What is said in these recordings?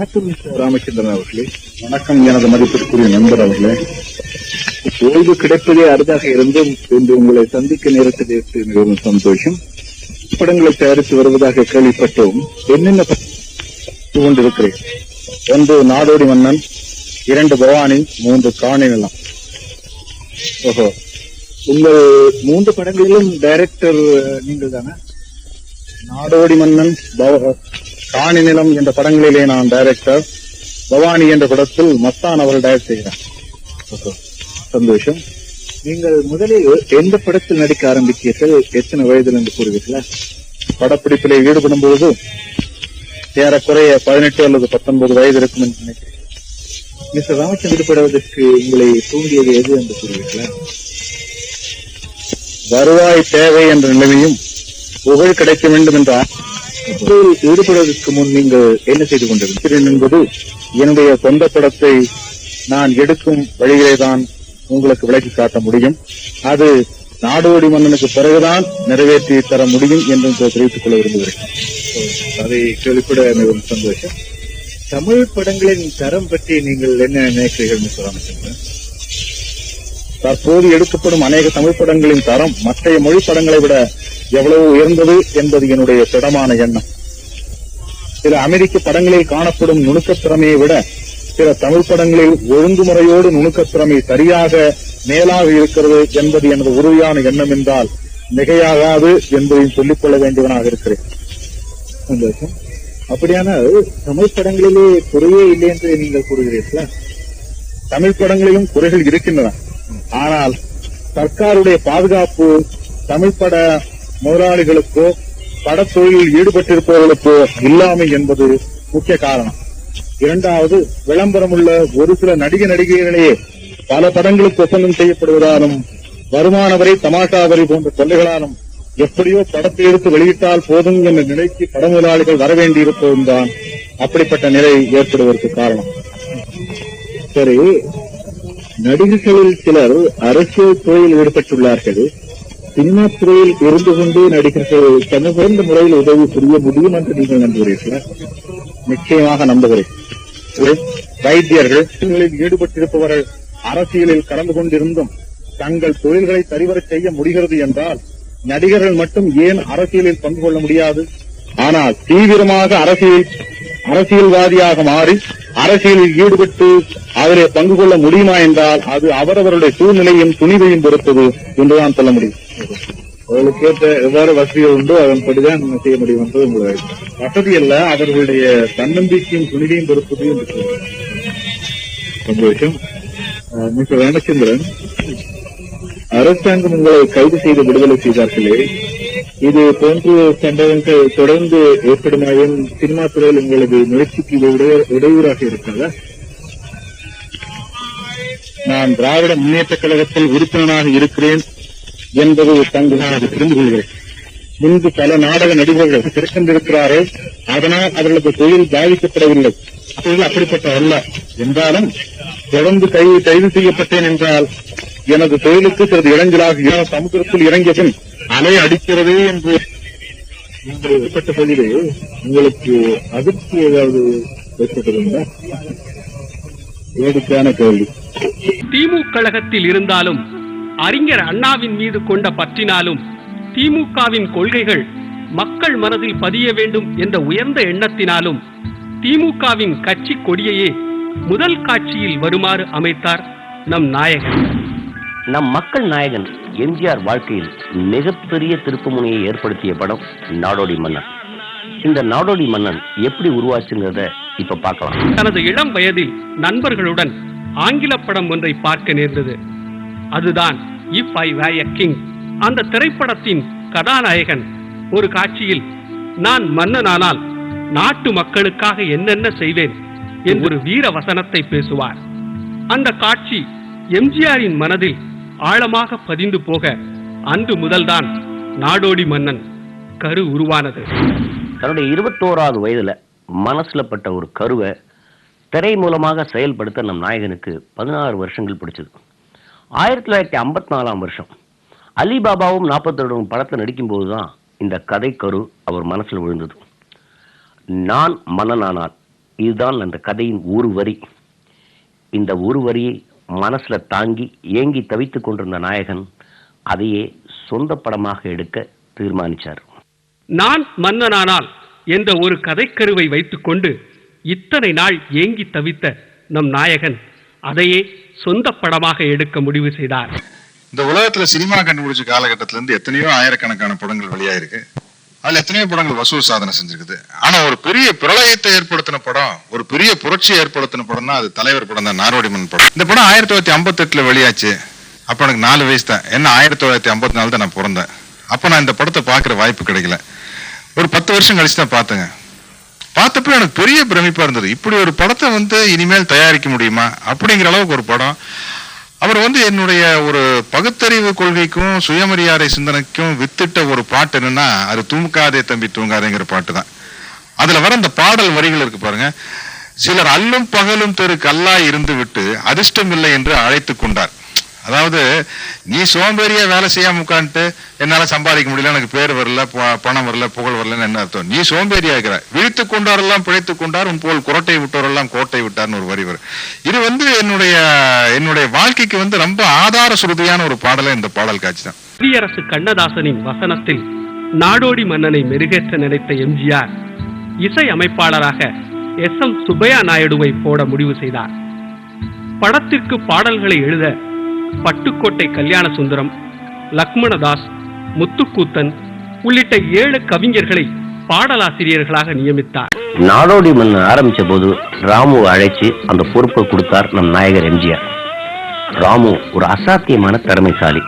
வணக்கம் மிஸ்டர் ராமச்சந்திரன் அவர்களே வணக்கம் எனது மதிப்பிற்குரிய நண்பர் அவர்களே. ஓய்வு கிடைப்பதே அரிதாக இருந்தும் இன்று உங்களை சந்திக்க நேரத்தில் மிகவும் சந்தோஷம். படங்களை தயாரித்து வருவதாக கேள்விப்பட்டோம். என்னென்ன கொண்டிருக்கிறேன்? ஒன்று நாடோடி மன்னன் இரண்டு பவானி மூன்று காணி நிலம் ஓஹோ. உங்கள் மூன்று படங்களிலும் டைரக்டர் நீங்கள் தானே நாடோடி மன்னன் பவ- காணி நிலம் என்ற படங்களிலே நான் டைரக்டர் பவானி என்ற படத்தில் மஸ்தான் அவர்கள் டைரக்ட் செய்கிறார். சந்தோஷம். நீங்கள் முதலில் எந்த படத்தில் நடிக்க ஆரம்பித்தீர்கள்? எத்தனை வயதில் என்று கூறுவீர்களா? படப்பிடிப்பிலே ஈடுபடும் பொழுது ஏறக்குறைய பதினெட்டு அல்லது பத்தொன்பது வயது இருக்கும் என்று நினைக்கிறேன். மிஸ்டர் ராமச்சந்திர படுவதற்கு உங்களை தூண்டியது எது என்று கூறுவீர்களா? வருவாய் தேவை என்ற நிலைமையும் புகழ் கிடைக்க வேண்டும் என்ற ஆ- ஈடுபடுவதற்கு முன் நீங்கள் என்ன செய்து கொண்டிருக்கிறேன் என்பது என்னுடைய சொந்த படத்தை நான் எடுக்கும் வழிகளை தான் உங்களுக்கு விளக்கி காட்ட முடியும். அது நாடோடி மன்னனுக்கு பிறகுதான் நிறைவேற்றி தர முடியும் என்று தெரிவித்துக் கொள்ள விரும்புகிறேன். அதை கேள்விப்பட மிகவும் சந்தோஷம். தமிழ் படங்களின் தரம் பற்றி நீங்கள் என்ன நினைக்கிறீர்கள் மிஸ்டர் தற்போது எடுக்கப்படும் அநேக தமிழ் படங்களின் தரம் மற்றைய மொழி படங்களை விட எவ்வளவு உயர்ந்தது என்பது என்னுடைய திடமான எண்ணம். சில அமெரிக்க படங்களில் காணப்படும் நுணுக்கத் திறமையை விட சில தமிழ் படங்களில் ஒழுங்குமுறையோடு நுணுக்கத் திறமை சரியாக மேலாக இருக்கிறது என்பது எனது உறுதியான எண்ணம் என்றால் மிகையாகாது என்பதையும் சொல்லிக் கொள்ள வேண்டியவனாக இருக்கிறேன். சந்தோஷம். அப்படியானால் தமிழ் படங்களிலே குறையே இல்லை என்று நீங்கள் கூறுகிறீர்களா? தமிழ் படங்களிலும் குறைகள் இருக்கின்றன ஆனால் சர்க்காருடைய பாதுகாப்பு தமிழ் பட முதலாளிகளுக்கோ படத்தொழிலில் ஈடுபட்டிருப்பவர்களுக்கோ இல்லாமை என்பது முக்கிய காரணம். இரண்டாவது விளம்பரம் உள்ள ஒரு சில நடிக நடிகைகளே பல படங்களுக்கு ஒப்பந்தம் செய்யப்படுவதாலும் வருமான வரி தமாஷா வரி போன்ற தொல்லைகளாலும் எப்படியோ படத்தை எடுத்து வெளியிட்டால் போதும் என்ற நிலைக்கு பட முதலாளிகள் வர வேண்டியிருப்பதும் தான் அப்படிப்பட்ட நிலை ஏற்படுவதற்கு காரணம். சரி நடிகர்களில் சிலர் அரசியல் துறையில் ஈடுபட்டுள்ளார்கள். சினிமா துறையில் இருந்து கொண்டு நடிகர்கள் தனது முறையில் உதவி புரிய முடியும் என்று நீங்கள் நம்புகிறீர்களா? நிச்சயமாக நம்புகிறேன். வைத்தியர்கள் ஈடுபட்டிருப்பவர்கள் அரசியலில் கலந்து கொண்டிருந்தும் தங்கள் தொழில்களை சரிவரச் செய்ய முடிகிறது என்றால் நடிகர்கள் மட்டும் ஏன் அரசியலில் பங்கு கொள்ள முடியாது? ஆனால் தீவிரமாக அரசியல் அரசியல்வாதியாக மாறி அரசியலில் ஈடுபட்டு அதிலே பங்கு கொள்ள முடியுமா என்றால் அது அவரவருடைய சூழ்நிலையும் துணிவையும் பொறுத்தது என்றுதான் சொல்ல முடியும். அவர்களுக்கு ஏற்ற எவ்வாறு வசதிகள் உண்டோ அதன்படிதான் நம்ம செய்ய முடியும் என்பது உங்களை வசதி அல்ல அவர்களுடைய தன்னம்பிக்கையும் துணிவையும் பொறுப்பது என்று சந்தோஷம் அஹ், மிஸ்டர் ரணச்சந்திரன் அரசாங்கம் உங்களை கைது செய்து விடுதலை செய்தார்களே. இது போன்ற சம்பவங்கள் தொடர்ந்து ஏற்படுமாயின் சினிமா துறையில் உங்களது முயற்சிக்கு இது இடையூறாக இருக்கிறதா நான் திராவிட முன்னேற்ற கழகத்தில் உறுப்பினராக இருக்கிறேன் என்பது தங்கு நான் தெரிந்து கொள்கிறேன். முன்பு பல நாடக நடிகர்கள் திறக்கின்றிருக்கிறார்கள் அதனால் அவர்களது தொழில் பாதிக்கப்படவில்லை. தொழில் அப்படிப்பட்ட அல்ல. என்றாலும் தொடர்ந்து கைது கைது செய்யப்பட்டேன் என்றால் எனது தொழிலுக்கு சிறிது இளைஞராக இன சமுத்திரத்தில் இறங்கிய பின் அலை அடிக்கிறதே என்று நீங்கள் ஏற்பட்ட பதிலே உங்களுக்கு அதிர்ச்சி ஏதாவது ஏற்பட்டதுண்டா? வேடிக்கையான கேள்வி. திமுக கழகத்தில் இருந்தாலும் அறிஞர் அண்ணாவின் மீது கொண்ட பற்றினாலும் திமுகவின் கொள்கைகள் மக்கள் மனதில் பதிய வேண்டும் என்ற உயர்ந்த எண்ணத்தினாலும் திமுகவின் கட்சி கொடியையே முதல் காட்சியில் வருமாறு அமைத்தார் நம் நாயகன். நம் மக்கள் நாயகன். எம்ஜிஆர் வாழ்க்கையில் மிகப்பெரிய திருப்புமுனையை ஏற்படுத்திய படம் நாடோடி மன்னன். இந்த நாடோடி மன்னன் எப்படி உருவாச்சுங்கிறத இப்ப பார்க்கலாம். தனது இளம் வயதில் நண்பர்களுடன் ஆங்கில படம் ஒன்றை பார்க்க நேர்ந்தது. அதுதான் இப் ஐ வே கிங் அந்த திரைப்படத்தின் கதாநாயகன். ஒரு காட்சியில் நான் மன்னனானால் நாட்டு மக்களுக்காக என்னென்ன செய்வேன்? என்று ஒரு வீர வசனத்தை பேசுவார். அந்த காட்சி எம்ஜிஆரின் மனதில் ஆழமாக பதிந்து போக அன்று முதல்தான் நாடோடி மன்னன் கரு உருவானது. தன்னுடைய இருபத்தோராவது வயதுல மனசுல பட்ட ஒரு கருவை திரை மூலமாக செயல்படுத்த நம் நாயகனுக்கு பதினாறு வருஷங்கள் பிடிச்சது. ஆயிரத்தி தொள்ளாயிரத்தி ஐம்பத்தி நாலாம் வருஷம் அலிபாபாவும் நாற்பத்தெடும் படத்தில் நடிக்கும்போது தான் இந்த கதை கரு அவர் மனசுல விழுந்தது. நான் மன்னனானான் இதுதான் அந்த கதையின் ஒரு வரி. இந்த ஒரு வரியை மனசுல தாங்கி ஏங்கி தவித்துக் கொண்டிருந்த நாயகன் அதையே சொந்த படமாக எடுக்க தீர்மானிச்சார். நான் மன்னனானால் என்ற ஒரு கதைக்கருவை வைத்துக்கொண்டு இத்தனை நாள் ஏங்கி தவித்த நம் நாயகன் அதையே சொந்த படமாக எடுக்க முடிவு செய்தார். இந்த உலகத்துல சினிமா கண்டுபிடிச்ச காலகட்டத்துல இருந்து எத்தனையோ ஆயிரக்கணக்கான படங்கள் வெளியாயிருக்கு. அதுல எத்தனையோ படங்கள் வசூல் சாதனை செஞ்சிருக்குது. ஆனா ஒரு பெரிய பிரளயத்தை ஏற்படுத்தின படம் ஒரு பெரிய புரட்சியை ஏற்படுத்தின படம்னா அது தலைவர் படம் தான் நாரோடிமன் படம். இந்த படம் ஆயிரத்தி தொள்ளாயிரத்தி ஐம்பத்தி எட்டுல வெளியாச்சு. அப்ப எனக்கு நாலு வயசு தான். என்ன ஆயிரத்தி தொள்ளாயிரத்தி ஐம்பத்தி நாலு தான் நான் பிறந்தேன். அப்ப நான் இந்த படத்தை பார்க்குற வாய்ப்பு கிடைக்கல. ஒரு பத்து வருஷம் கழிச்சு தான் பார்த்தேங்க. பார்த்தப்ப எனக்கு பெரிய பிரமிப்பா இருந்தது. இப்படி ஒரு படத்தை வந்து இனிமேல் தயாரிக்க முடியுமா? அப்படிங்கிற அளவுக்கு ஒரு படம். அவர் வந்து என்னுடைய ஒரு பகுத்தறிவு கொள்கைக்கும் சுயமரியாதை சிந்தனைக்கும் வித்திட்ட ஒரு பாட்டு என்னன்னா அது தூங்காதே தம்பி தூங்காதேங்கிற பாட்டு தான். அதுல வர அந்த பாடல் வரிகள் இருக்கு பாருங்க. சிலர் அல்லும் பகலும் தெரு கல்லா இருந்து விட்டு அதிர்ஷ்டம் இல்லை என்று அழைத்து கொண்டார். அதாவது நீ சோம்பேறியா வேலை செய்யாம உட்காந்துட்டு என்னால சம்பாதிக்க முடியல எனக்கு பேர் வரல பணம் வரல புகழ் வரலன்னு என்ன அர்த்தம்? நீ சோம்பேறியா இருக்கிற. விழித்து கொண்டாரெல்லாம் பிழைத்து கொண்டார் உன் போல் குரட்டை விட்டவரெல்லாம் கோட்டை விட்டார்னு ஒரு வரி வரும். இது வந்து என்னுடைய என்னுடைய வாழ்க்கைக்கு வந்து ரொம்ப ஆதார சுருதியான ஒரு பாடலே இந்த பாடல் காட்சி தான் குடியரசு கண்ணதாசனின் வசனத்தில் நாடோடி மன்னனை மெருகேற்ற நினைத்த எம்ஜிஆர் இசை அமைப்பாளராக எஸ் எம் சுப்பையா நாயுடுவை போட முடிவு செய்தார். படத்திற்கு பாடல்களை எழுத பட்டுக்கோட்டை கல்யாண சுந்தரம் லக்மணதாஸ் முத்துக்கூத்தன் உள்ளிட்ட ஏழு கவிஞர்களை பாடலாசிரியர்களாக நியமித்தார். நாடோடி மன்னன் ஆரம்பிச்ச போது ராமுவை அழைச்சு அந்த பொறுப்பை கொடுத்தார் நம் நாயகர் எம்ஜிஆர். ராமு ஒரு அசாத்தியமான திறமைசாலி.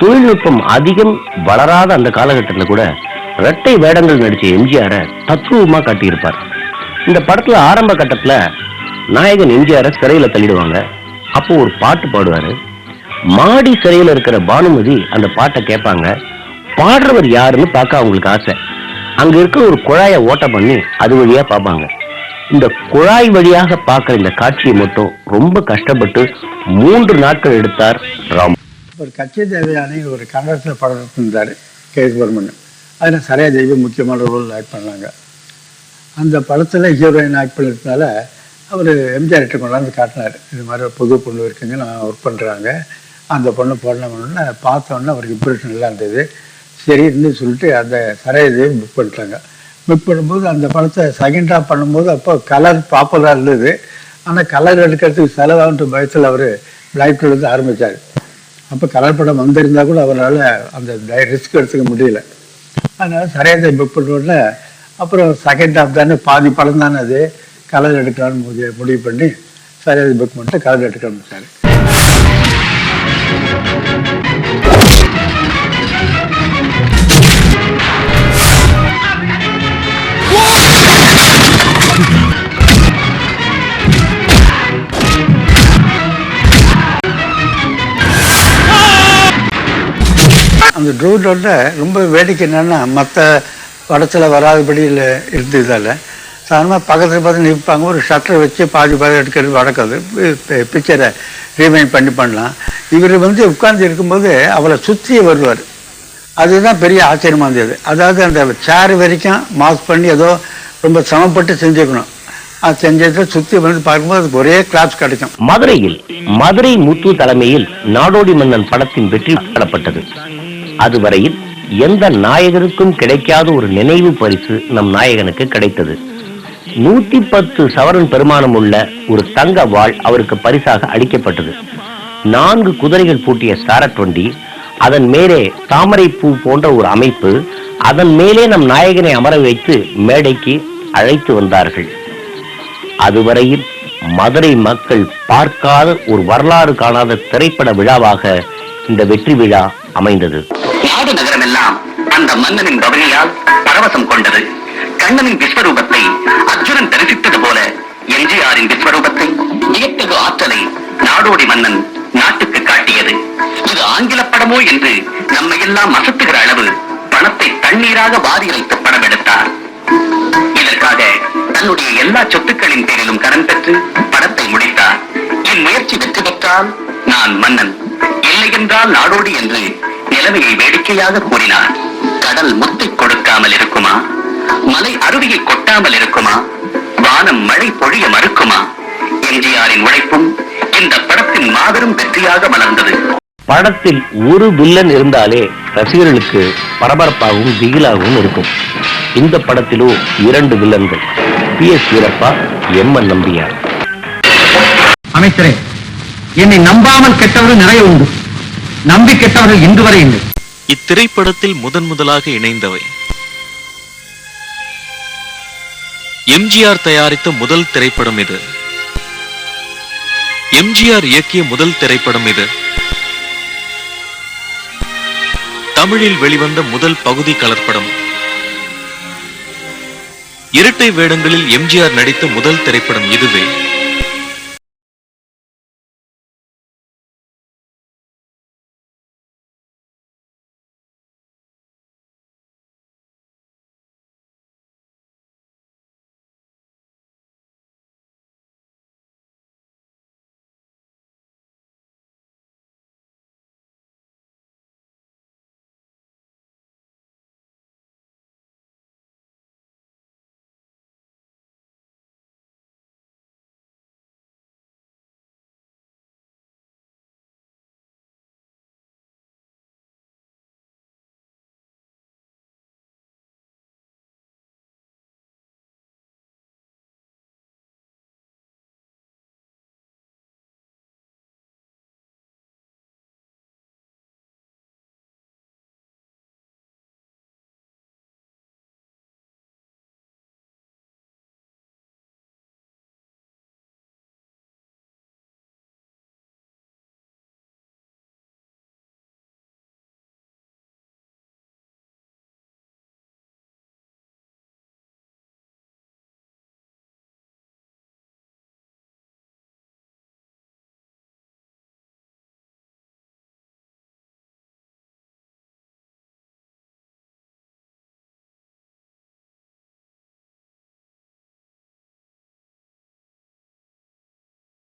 தொழில்நுட்பம் அதிகம் வளராத அந்த காலகட்டத்தில் கூட இரட்டை வேடங்கள் நடிச்ச எம்ஜிஆர தத்துவமா காட்டியிருப்பார். இந்த படத்துல ஆரம்ப கட்டத்துல நாயகன் எம்ஜிஆரை சிறையில தள்ளிடுவாங்க. அப்போ ஒரு பாட்டு பாடுவாரு. மாடி சிறையில் இருக்கிற பானுமதி அந்த பாட்டை கேட்பாங்க. பாடுறவர் யாருன்னு பார்க்க அவங்களுக்கு ஆசை. அங்க இருக்கிற ஒரு குழாயை ஓட்ட பண்ணி அது வழியா பார்ப்பாங்க. இந்த குழாய் வழியாக பார்க்குற இந்த காட்சியை மட்டும் ரொம்ப கஷ்டப்பட்டு மூன்று நாட்கள் எடுத்தார் ராம். ஒரு கட்சி தேவையான ஒரு கன்னடத்தில் படம் இருந்தார் கே. சுப்ரமணியம் அதில் சரையா தேவி முக்கியமான ரோல் ஆக்ட் பண்ணாங்க. அந்த படத்தில் ஹீரோயின் ஆக்ட் பண்ணதுனால அவர் எம்ஜிஆர் கிட்ட கொண்டாந்து காட்டினார். இது மாதிரி ஒரு புது பொண்ணு இருக்குங்க நான் ஒர்க் பண்ணுறாங்க அந்த பொண்ணு போடணும்னு பார்த்தோன்னே அவருக்கு இம்ப்ரெஷன் நல்லா இருந்தது. சரின்னு சொல்லிட்டு அந்த சரையதையும் புக் பண்ணிட்டாங்க. புக் பண்ணும்போது அந்த படத்தை செகண்ட் ஹாஃப் பண்ணும்போது அப்போ கலர் பாப்புலராக இருந்தது. ஆனால் கலர் எடுக்கிறதுக்கு செலவாகின்ற பயத்தில் அவர் பிளாக் இருந்து ஆரம்பித்தார் அப்போ கலர் படம் வந்திருந்தா கூட அவரால் அந்த ரிஸ்க் எடுத்துக்க முடியல. அதனால் சரையதை புக் பண்ண உடனே அப்புறம் செகண்ட் ஹாஃப் தானே பாதி படம் தானே அது. கலர் எடுக்கலாம்னு முடிவு முடிவு பண்ணி சரியாக புக் பண்ணிட்டு கலர் எடுக்க சார். அந்த ட்ரூட்டோட ரொம்ப வேடிக்கை என்னன்னா மற்ற படத்தில் வராதபடியில் இருந்ததால் சாதாரணமாக பக்கத்தில் பார்த்து நிற்பாங்க ஒரு ஷட்டர் வச்சு பாதி பாதி எடுக்கிறது வழக்கது. பிக்சரை ரீமைண்ட் பண்ணி பண்ணலாம். இவர் வந்து உட்கார்ந்து இருக்கும்போது அவளை சுற்றி வருவார். அதுதான் பெரிய ஆச்சரியமாக இருந்தது. அதாவது அந்த சேர் வரைக்கும் மாஸ் பண்ணி ஏதோ ரொம்ப சிரமப்பட்டு செஞ்சுக்கணும். அது செஞ்சதை சுற்றி வந்து பார்க்கும்போது அதுக்கு ஒரே கிளாஸ் கிடைக்கும். மதுரையில் மதுரை முத்து தலைமையில் நாடோடி மன்னன் படத்தின் வெற்றி பெறப்பட்டது அதுவரையில் எந்த நாயகருக்கும் கிடைக்காத ஒரு நினைவு பரிசு நம் நாயகனுக்கு கிடைத்தது. நூத்தி பத்து சவரன் பெருமானம் உள்ள ஒரு தங்க வாழ் அவருக்கு பரிசாக அளிக்கப்பட்டது. நான்கு குதிரைகள் பூட்டிய சாரட் வண்டி அதன் மேலே தாமரை பூ போன்ற ஒரு அமைப்பு அதன் மேலே நம் நாயகனை அமர வைத்து மேடைக்கு அழைத்து வந்தார்கள். அதுவரையில் மதுரை மக்கள் பார்க்காத ஒரு வரலாறு காணாத திரைப்பட விழாவாக இந்த வெற்றி விழா அமைந்தது. நாடு நகரமெல்லாம் அந்த மன்னனின் பவனியால் பரவசம் கொண்டது. கண்ணனின் விஸ்வரூபத்தை அர்ஜுனன் தரிசித்தது போல எம்ஜிஆரின் விஸ்வரூபத்தை வியத்தகு ஆற்றலை நாடோடி மன்னன் நாட்டுக்கு காட்டியது. இது ஆங்கில படமோ என்று நம்மை எல்லாம் அசத்துகிற அளவு பணத்தை தண்ணீராக வாரி வைத்து படம் எடுத்தார். இதற்காக தன்னுடைய எல்லா சொத்துக்களின் பேரிலும் கடன் பெற்று படத்தை முடித்தார். என் முயற்சி வெற்றி பெற்றால் நான் மன்னன். இல்லை என்றால் நாடோடி என்று நிலைமையை வேடிக்கையாக கூறினார். கடல் முத்தை கொடுக்காமல் இருக்குமா? மலை அருவியை கொட்டாமல் இருக்குமா? வானம் மழை பொழிய மறுக்குமா? எம்ஜிஆரின் உழைப்பும் இந்த படத்தின் மாபெரும் வெற்றியாக மலர்ந்தது. படத்தில் ஒரு வில்லன் இருந்தாலே ரசிகர்களுக்கு பரபரப்பாகவும் திகிலாகவும் இருக்கும். இந்த படத்திலோ இரண்டு வில்லன்கள். P S Veerappa M N Nambiar. அமைச்சரே என்னை நம்பாமல் கெட்டவர்கள் நிறைய உண்டு. நம்பி கெட்டவர்கள் இன்று வரை இல்லை. இத்திரைப்படத்தில் முதன் முதலாக இணைந்தவை எம்ஜிஆர் தயாரித்த முதல் திரைப்படம் இது. எம்ஜிஆர் இயக்கிய முதல் திரைப்படம் இது. தமிழில் வெளிவந்த முதல் பகுதி கலர்படம் இரட்டை வேடங்களில் எம்ஜிஆர் நடித்த முதல் திரைப்படம் இதுவே.